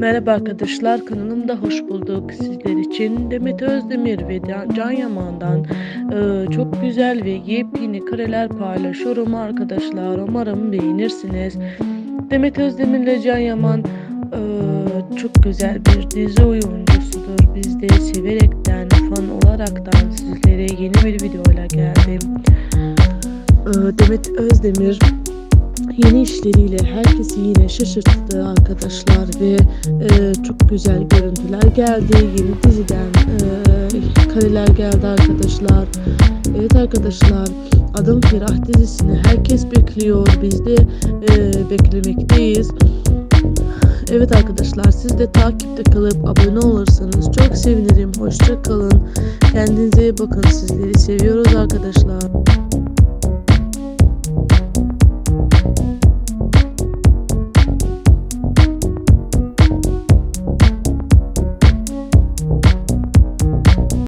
Merhaba arkadaşlar kanalımda hoş bulduk. Sizler için Demet Özdemir ve Can Yaman'dan e, çok güzel ve yepyeni kareler paylaşıyorum arkadaşlar. Umarım beğenirsiniz. Demet Özdemir ile Can Yaman e, çok güzel bir dizi oyuncusudur. Biz de severekten fan olaraktan sizlere yeni bir videoyla geldim. E, Demet Özdemir yeni işleriyle herkesi yine şaşırttı arkadaşlar ve e, çok güzel görüntüler geldi. Yeni diziden e, kareler geldi arkadaşlar. Evet arkadaşlar Adım Ferah dizisini herkes bekliyor. Biz de e, beklemekteyiz. Evet arkadaşlar siz de takipte kalıp abone olursanız çok sevinirim. Hoşça kalın. Kendinize iyi bakın. Sizleri seviyoruz arkadaşlar.